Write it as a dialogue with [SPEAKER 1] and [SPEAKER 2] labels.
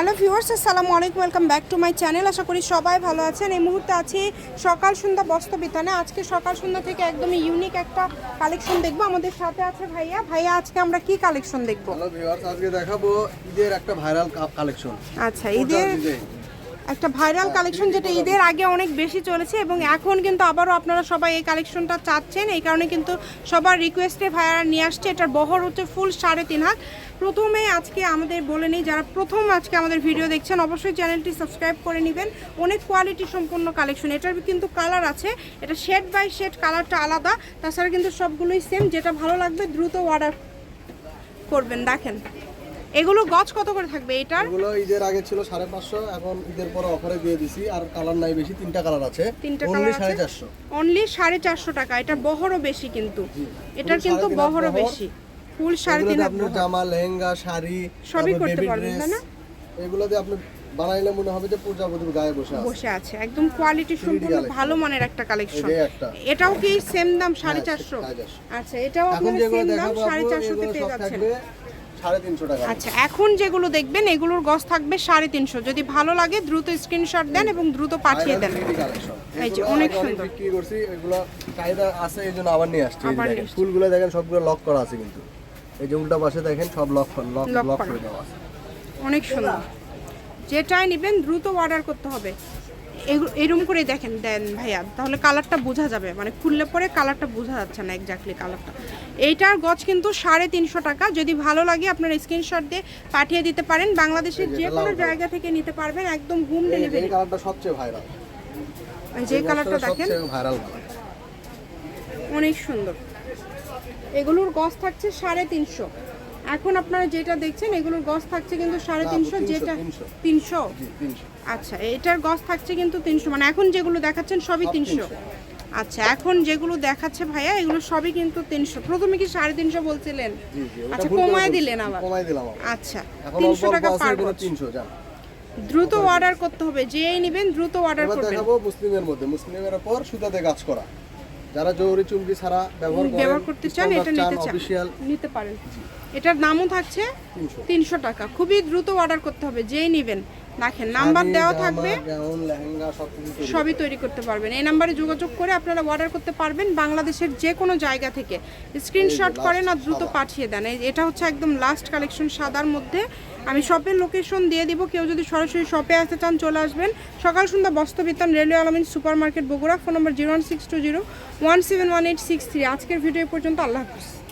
[SPEAKER 1] Hello viewers আসসালামু আলাইকুম welcome back to my channel. আশা করি সবাই ভালো আছেন। এই মুহূর্তে আছি সকাল সন্ধ্যা বস্ত্র বিতানে। আজকে সকাল সন্ধ্যা থেকে একদমই ইউনিক একটা কালেকশন দেখব। আমাদের সাথে আছে ভাইয়া। ভাইয়া আজকে আমরা কি কালেকশন দেখব?
[SPEAKER 2] হ্যালো ভিউয়ার্স আজকে দেখাবো ঈদের একটা ভাইরাল কালেকশন
[SPEAKER 1] আচ্ছা ঈদের একটা ভাইরাল কালেকশন যেটা ঈদের আগে অনেক বেশি চলেছে এবং এখন কিন্তু আবারও আপনারা সবাই এই কালেকশনটা চাচ্ছেন। এই কারণে কিন্তু সবার রিকোয়েস্টে ভাইয়ারা নিয়ে আসছে। এটার বহর হচ্ছে ফুল সাড়ে তিন হাত। প্রথমে আজকে আমাদের বলে নিই, যারা প্রথম আজকে আমাদের ভিডিও দেখছেন, অবশ্যই চ্যানেলটি সাবস্ক্রাইব করে নেবেন। অনেক কোয়ালিটি সম্পন্ন কালেকশন এটার কিন্তু কালার আছে। এটা শেড বাই শেড কালারটা আলাদা। তাছাড়া কিন্তু সবগুলোই সেম যেটা ভালো লাগবে দ্রুত অর্ডার করবেন। দেখেন। এগুলো গজ কত করে থাকবে এটার?
[SPEAKER 2] এগুলো ঈদের আগে ছিল সাড়ে পাঁচশো এখন ঈদের পরে অফারে দিয়ে দিছি আর কালার নাই বেশি তিনটা কালার আছে।
[SPEAKER 1] তিনটা কালার
[SPEAKER 2] সাড়ে
[SPEAKER 1] আছে?
[SPEAKER 2] চারশো।
[SPEAKER 1] অনলি সাড়ে চারশো টাকা এটা বহরও বেশি কিন্তু। এটার কিন্তু বহরও
[SPEAKER 2] বহর।
[SPEAKER 1] বেশি। ফুল সাড়ে তিন
[SPEAKER 2] এগুলোতে
[SPEAKER 1] হাত
[SPEAKER 2] আপনার
[SPEAKER 1] বহর।
[SPEAKER 2] জামা লেহেঙ্গা শাড়ি
[SPEAKER 1] সবই করতে পারবেন, না?
[SPEAKER 2] এগুলো দিয়ে আপনি বানাইলে মনে হবে যে প্রজাপতির গায়ে বসে আছে।
[SPEAKER 1] বসে আছে একদম কোয়ালিটি সম্পূর্ণ ভালো মানের একটা কালেকশন এটাও কি সেম দাম সাড়ে
[SPEAKER 2] হ্যাঁ।
[SPEAKER 1] আচ্ছা এটাও আপনার সেম দাম
[SPEAKER 2] দেখাবো
[SPEAKER 1] সাড়ে
[SPEAKER 2] আপু,
[SPEAKER 1] চারশোতে
[SPEAKER 2] এগুলো
[SPEAKER 1] পেয়ে যাচ্ছেন। আচ্ছা এখন যেগুলো দেখবেন এগুলোর গজ থাকবে সাড়ে তিনশো। যদি ভালো লাগে দ্রুত স্ক্রিনশট দেন এবং দ্রুত পাঠিয়ে দেন। এই যে, অনেক সুন্দর।
[SPEAKER 2] বিক্রি করছি এগুলো চাহিদা আছে এই জন্য আবার নিয়ে আসছি। ফুলগুলো দেখেন সবগুলো লক করা আছে কিন্তু। এই যে উল্টা পাশে দেখেন সব লক লক লক
[SPEAKER 1] করে।
[SPEAKER 2] দেওয়া আছে।
[SPEAKER 1] অনেক সুন্দর। যেটাই নেবেন দ্রুত অর্ডার করতে হবে। এরকম করে দেখেন দেন ভাইয়া তাহলে কালারটা বোঝা যাবে। মানে খুললে পরে কালারটা বোঝা যাচ্ছে না এক্স্যাক্টলি কালারটা। এইটার গছ কিন্তু সাড়ে তিনশো টাকা। যদি ভালো লাগে আপনার স্ক্রিনশট দিয়ে পাঠিয়ে দিতে পারেন। বাংলাদেশের যে কোনো জায়গা থেকে নিতে পারবেন একদম হোম
[SPEAKER 2] এই-
[SPEAKER 1] ডেলিভারি
[SPEAKER 2] কালারটা সবচেয়ে ভাইরাল
[SPEAKER 1] যে কালারটা দেখেন।
[SPEAKER 2] ভাইরাল
[SPEAKER 1] অনেক সুন্দর। এগুলোর গছ থাকছে সাড়ে তিনশো। এখন আপনারা যেটা দেখছেন এগুলোর গজ থাকছে কিন্তু সাড়ে তিনশো যেটা তিনশো। আচ্ছা এটার গজ থাকছে কিন্তু তিনশো। মানে এখন যেগুলো দেখাচ্ছেন সবই তিনশো। আচ্ছা এখন যেগুলো দেখাচ্ছে ভাইয়া এগুলো সবই কিন্তু তিনশো। প্রথমে কি সাড়ে তিনশো বলছিলেন? আচ্ছা কমায় দিলেন আবার। আচ্ছা তিনশো টাকা পার
[SPEAKER 2] তিনশো
[SPEAKER 1] দ্রুত অর্ডার করতে হবে যেই নেবেন দ্রুত অর্ডার করবেন।
[SPEAKER 2] দেখাবো মুসলিমের মধ্যে। মুসলিমের পর সুতাতে কাজ করা। যারা জৌরি চুমকি ছাড়া ব্যবহার
[SPEAKER 1] ব্যবহার করতে চান এটা নিতে চান। নিতে পারেন। এটার দামও থাকছে
[SPEAKER 2] তিনশো।
[SPEAKER 1] টাকা। খুবই দ্রুত অর্ডার করতে হবে যেই নেবেন। দেখেন নাম্বার দেওয়া থাকবে। সবই তৈরি করতে পারবেন। এই নাম্বারে যোগাযোগ করে আপনারা অর্ডার করতে পারবেন বাংলাদেশের যে কোনো জায়গা থেকে। স্ক্রিনশট করেন আর দ্রুত পাঠিয়ে দেন। এই- এটা হচ্ছে একদম লাস্ট কালেকশন সাদার মধ্যে। আমি শপের লোকেশন দিয়ে দিব। কেউ যদি সরাসরি শপে আসতে চান চলে আসবেন। সকাল সন্ধ্যা বস্ত্র বস্ত্রবিতান রেলওয়ে আলমিন super market Bogura. Phone number zero one six two zero one seven one eight six three আজকের ভিডিও পর্যন্ত। আল্লাহ হাফিজ।